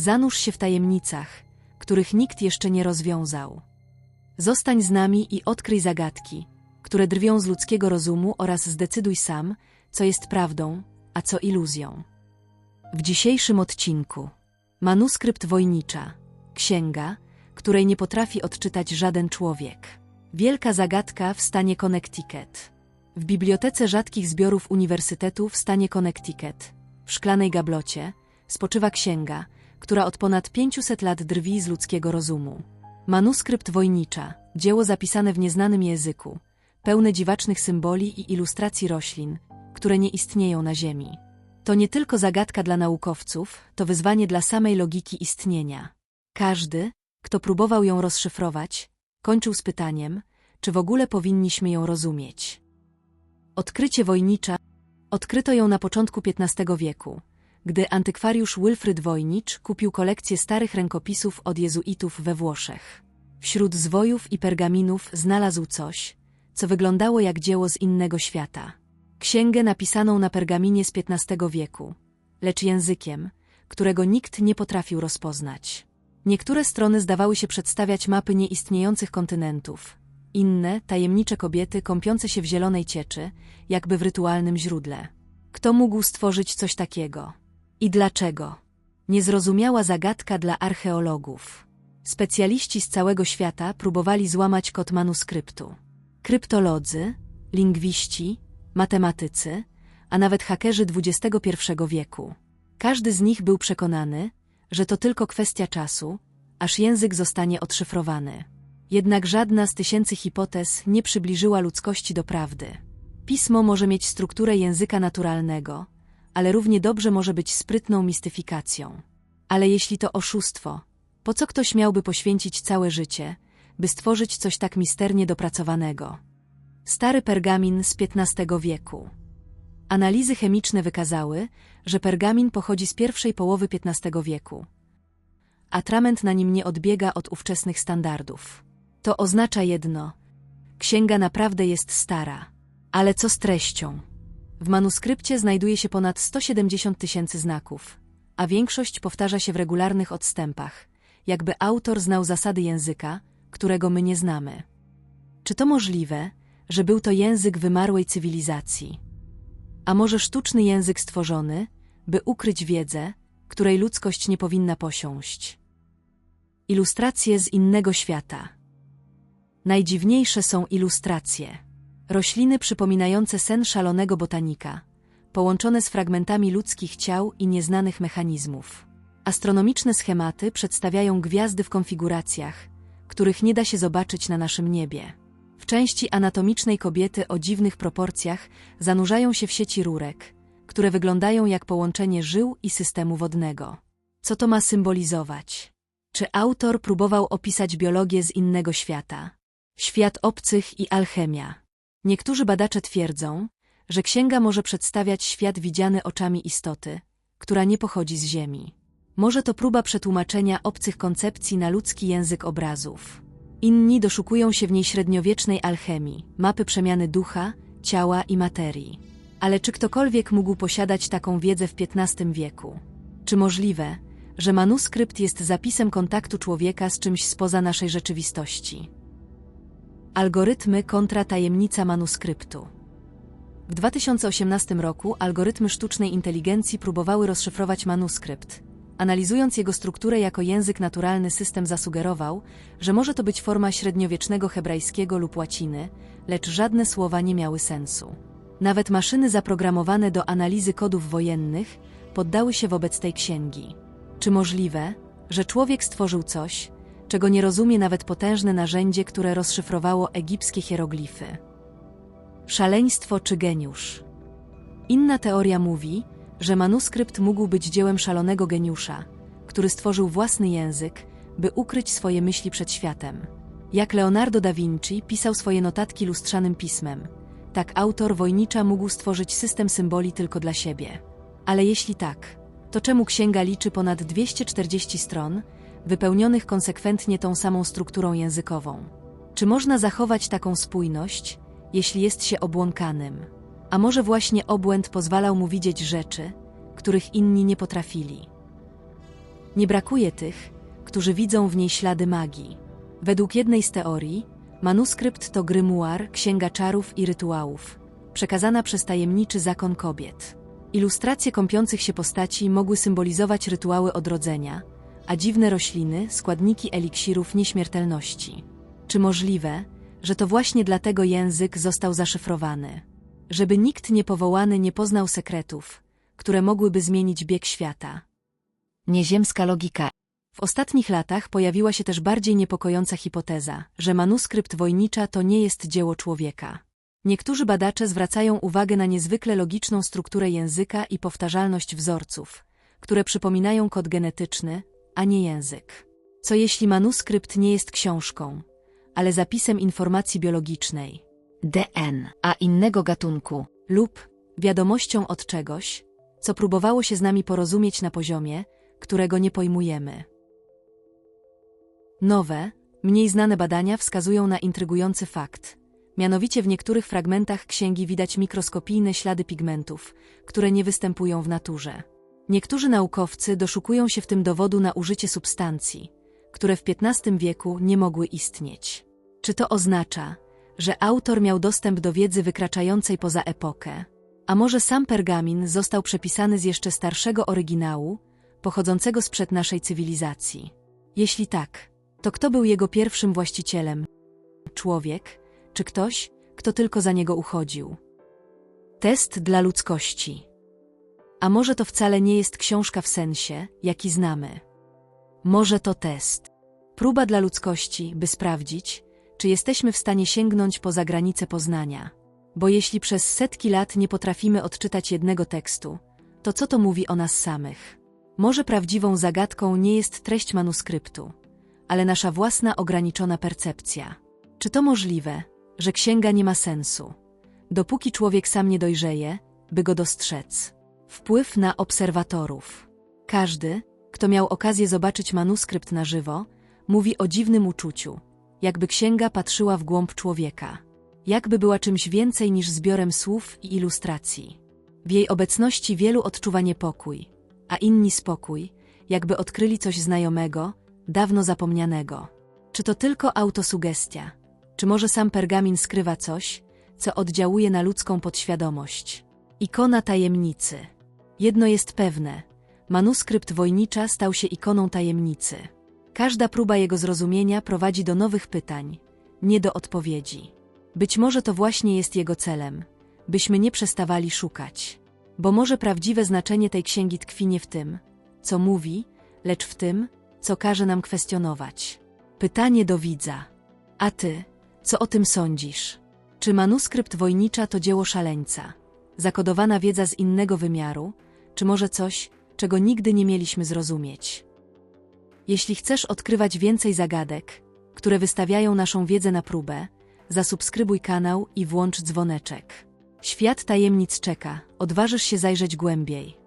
Zanurz się w tajemnicach, których nikt jeszcze nie rozwiązał. Zostań z nami i odkryj zagadki, które drwią z ludzkiego rozumu oraz zdecyduj sam, co jest prawdą, a co iluzją. W dzisiejszym odcinku Manuskrypt wojnicza, księga, której nie potrafi odczytać żaden człowiek. Wielka zagadka w stanie Connecticut. W Bibliotece Rzadkich Zbiorów Uniwersytetu w stanie Connecticut, w szklanej gablocie, spoczywa księga, która od ponad 500 lat drwi z ludzkiego rozumu. Manuskrypt wojnicza, dzieło zapisane w nieznanym języku, pełne dziwacznych symboli i ilustracji roślin, które nie istnieją na Ziemi. To nie tylko zagadka dla naukowców, to wyzwanie dla samej logiki istnienia. Każdy, kto próbował ją rozszyfrować, kończył z pytaniem, czy w ogóle powinniśmy ją rozumieć. Odkrycie wojnicza odkryto ją na początku XV wieku, gdy antykwariusz Wilfryd Wojnicz kupił kolekcję starych rękopisów od jezuitów we Włoszech. Wśród zwojów i pergaminów znalazł coś, co wyglądało jak dzieło z innego świata. Księgę napisaną na pergaminie z XV wieku, lecz językiem, którego nikt nie potrafił rozpoznać. Niektóre strony zdawały się przedstawiać mapy nieistniejących kontynentów, inne tajemnicze kobiety kąpiące się w zielonej cieczy, jakby w rytualnym źródle. Kto mógł stworzyć coś takiego? I dlaczego? Niezrozumiała zagadka dla archeologów. Specjaliści z całego świata próbowali złamać kod manuskryptu. Kryptolodzy, lingwiści, matematycy, a nawet hakerzy XXI wieku. Każdy z nich był przekonany, że to tylko kwestia czasu, aż język zostanie odszyfrowany. Jednak żadna z tysięcy hipotez nie przybliżyła ludzkości do prawdy. Pismo może mieć strukturę języka naturalnego, ale równie dobrze może być sprytną mistyfikacją. Ale jeśli to oszustwo, po co ktoś miałby poświęcić całe życie, by stworzyć coś tak misternie dopracowanego? Stary pergamin z XV wieku. Analizy chemiczne wykazały, że pergamin pochodzi z pierwszej połowy XV wieku. Atrament na nim nie odbiega od ówczesnych standardów. To oznacza jedno. Księga naprawdę jest stara. Ale co z treścią? W manuskrypcie znajduje się ponad 170 tysięcy znaków, a większość powtarza się w regularnych odstępach, jakby autor znał zasady języka, którego my nie znamy. Czy to możliwe, że był to język wymarłej cywilizacji? A może sztuczny język stworzony, by ukryć wiedzę, której ludzkość nie powinna posiąść? Ilustracje z innego świata. Najdziwniejsze są ilustracje. Rośliny przypominające sen szalonego botanika, połączone z fragmentami ludzkich ciał i nieznanych mechanizmów. Astronomiczne schematy przedstawiają gwiazdy w konfiguracjach, których nie da się zobaczyć na naszym niebie. W części anatomicznej kobiety o dziwnych proporcjach zanurzają się w sieci rurek, które wyglądają jak połączenie żył i systemu wodnego. Co to ma symbolizować? Czy autor próbował opisać biologię z innego świata? Świat obcych i alchemia. Niektórzy badacze twierdzą, że księga może przedstawiać świat widziany oczami istoty, która nie pochodzi z Ziemi. Może to próba przetłumaczenia obcych koncepcji na ludzki język obrazów. Inni doszukują się w niej średniowiecznej alchemii, mapy przemiany ducha, ciała i materii. Ale czy ktokolwiek mógł posiadać taką wiedzę w XV wieku? Czy możliwe, że manuskrypt jest zapisem kontaktu człowieka z czymś spoza naszej rzeczywistości? Algorytmy kontra tajemnica manuskryptu. W 2018 roku algorytmy sztucznej inteligencji próbowały rozszyfrować manuskrypt. Analizując jego strukturę jako język naturalny, system zasugerował, że może to być forma średniowiecznego hebrajskiego lub łaciny, lecz żadne słowa nie miały sensu. Nawet maszyny zaprogramowane do analizy kodów wojennych poddały się wobec tej księgi. Czy możliwe, że człowiek stworzył coś, czego nie rozumie nawet potężne narzędzie, które rozszyfrowało egipskie hieroglify. Szaleństwo czy geniusz? Inna teoria mówi, że manuskrypt mógł być dziełem szalonego geniusza, który stworzył własny język, by ukryć swoje myśli przed światem. Jak Leonardo da Vinci pisał swoje notatki lustrzanym pismem, tak autor Wojnicza mógł stworzyć system symboli tylko dla siebie. Ale jeśli tak, to czemu księga liczy ponad 240 stron, wypełnionych konsekwentnie tą samą strukturą językową. Czy można zachować taką spójność, jeśli jest się obłąkanym? A może właśnie obłęd pozwalał mu widzieć rzeczy, których inni nie potrafili? Nie brakuje tych, którzy widzą w niej ślady magii. Według jednej z teorii, manuskrypt to grymuar, księga czarów i rytuałów, przekazana przez tajemniczy zakon kobiet. Ilustracje kąpiących się postaci mogły symbolizować rytuały odrodzenia, a dziwne rośliny składniki eliksirów nieśmiertelności. Czy możliwe, że to właśnie dlatego język został zaszyfrowany? Żeby nikt niepowołany nie poznał sekretów, które mogłyby zmienić bieg świata. Nieziemska logika. W ostatnich latach pojawiła się też bardziej niepokojąca hipoteza, że manuskrypt wojnicza to nie jest dzieło człowieka. Niektórzy badacze zwracają uwagę na niezwykle logiczną strukturę języka i powtarzalność wzorców, które przypominają kod genetyczny, a nie język. Co jeśli manuskrypt nie jest książką, ale zapisem informacji biologicznej, DN, a innego gatunku, lub wiadomością od czegoś, co próbowało się z nami porozumieć na poziomie, którego nie pojmujemy. Nowe, mniej znane badania wskazują na intrygujący fakt. Mianowicie w niektórych fragmentach księgi widać mikroskopijne ślady pigmentów, które nie występują w naturze. Niektórzy naukowcy doszukują się w tym dowodu na użycie substancji, które w XV wieku nie mogły istnieć. Czy to oznacza, że autor miał dostęp do wiedzy wykraczającej poza epokę? A może sam pergamin został przepisany z jeszcze starszego oryginału, pochodzącego sprzed naszej cywilizacji? Jeśli tak, to kto był jego pierwszym właścicielem? Człowiek, czy ktoś, kto tylko za niego uchodził? Test dla ludzkości. A może to wcale nie jest książka w sensie, jaki znamy? Może to test. Próba dla ludzkości, by sprawdzić, czy jesteśmy w stanie sięgnąć poza granice poznania. Bo jeśli przez setki lat nie potrafimy odczytać jednego tekstu, to co to mówi o nas samych? Może prawdziwą zagadką nie jest treść manuskryptu, ale nasza własna ograniczona percepcja. Czy to możliwe, że księga nie ma sensu, dopóki człowiek sam nie dojrzeje, by go dostrzec? Wpływ na obserwatorów. Każdy, kto miał okazję zobaczyć manuskrypt na żywo, mówi o dziwnym uczuciu, jakby księga patrzyła w głąb człowieka, jakby była czymś więcej niż zbiorem słów i ilustracji. W jej obecności wielu odczuwa niepokój, a inni spokój, jakby odkryli coś znajomego, dawno zapomnianego. Czy to tylko autosugestia? Czy może sam pergamin skrywa coś, co oddziałuje na ludzką podświadomość? Ikona tajemnicy. Jedno jest pewne. Manuskrypt wojnicza stał się ikoną tajemnicy. Każda próba jego zrozumienia prowadzi do nowych pytań, nie do odpowiedzi. Być może to właśnie jest jego celem, byśmy nie przestawali szukać. Bo może prawdziwe znaczenie tej księgi tkwi nie w tym, co mówi, lecz w tym, co każe nam kwestionować. Pytanie do widza. A ty, co o tym sądzisz? Czy manuskrypt wojnicza to dzieło szaleńca? Zakodowana wiedza z innego wymiaru, czy może coś, czego nigdy nie mieliśmy zrozumieć? Jeśli chcesz odkrywać więcej zagadek, które wystawiają naszą wiedzę na próbę, zasubskrybuj kanał i włącz dzwoneczek. Świat tajemnic czeka, odważysz się zajrzeć głębiej.